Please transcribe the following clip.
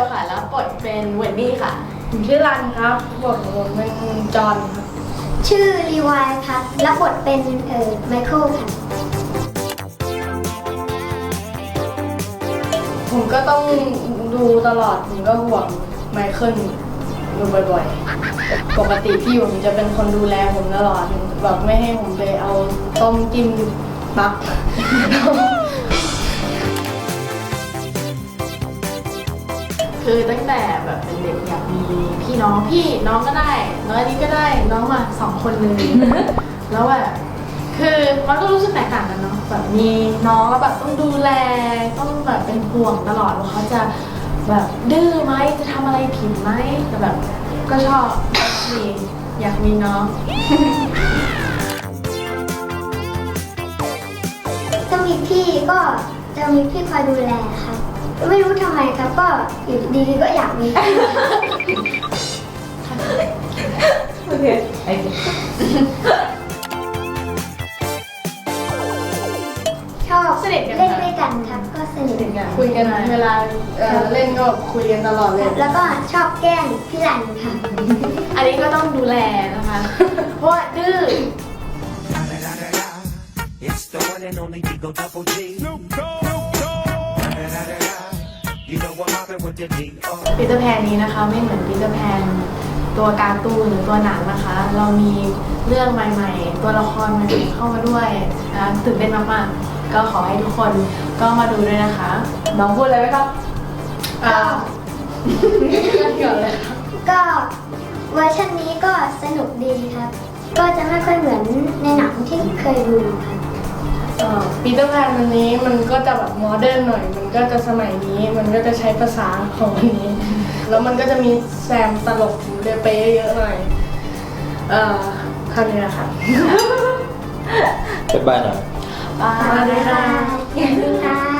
ลค่ะ แล้วบทเป็นเวนดี้ค่ะ ผมชื่อรันครับบทของผมเป็นจอห์นครับ ชื่อรีวายครับรับบทเป็นเอ่อไมเคิลค่ะ ผมก็ต้องดูตลอดผมก็ห่วงไมเคิลดูบ่อยๆ ปกติพี่ผมจะเป็นคนดูแลผมตลอดแบบไม่ให้ผมไปเอาต้มจิ้มบัก คือตั้งแต่แบบเป็นเด็กอยากมีพี่น้องพี่น้องก็ได้ น้องอันนี้ก็ได้น้องมาสองคนเลยแล้วแบบคือมันก็รู้สึกแตกต่างกันเนาะแบบมีน้องแล้วแบบต้องดูแลต้องแบบเป็นห่วงตลอดว่าเขาจะแบบดื้อไหมจะทำอะไรผิดไหมแต่แบบก็ชอบมีอยากมีน้องถ้ามีพี่ก็จะมีพี่คอยดูแลครับ ไม่รู้ทำไมครับก็อยู่ดีๆก็อยากมี โอเคไอ้ชอบสนิทกันเล่นด้วยกันครับก็สนิทกันคุยกันเวลาเอ่อเล่นก็คุยกันตลอดเลยแล้วก็ชอบแกล้งพี่รันค่ะ อันนี้ก็ต้องดูแลนะคะ เพราะว่าดื้อ It's the one and only Digo Double G. You ปีเตอร์แพนนี้นะคะ ไม่เหมือนปีเตอร์แพนตัวการ์ตูนหรือตัวหนังนะคะ เรามีเรื่องใหม่ ๆ ตัวละครใหม่ๆเข้ามาด้วยนะตื่นเต้นมากๆก็ขอให้ทุกคนก็มาดูด้วยนะคะ น้องพูดอะไรไหมครับอ่าเกี่ยวเลยค่ะก็เวอร์ชันนี้ก็สนุกดีครับ ก็จะไม่ค่อยเหมือนในหนังที่เคยดูครับ ปีเตอร์แพนวันนี้มันก็จะแบบโมเดิร์นหน่อย มันก็จะสมัยนี้ มันก็จะใช้ภาษาของวันนี้ แล้วมันก็จะมีแซมตลกเดเปเยอะหน่อย เอ่อคำนี้นะคะ เป็นบ้านหน่อยบายสวัสดีค่ะ ขอบคุณค่ะ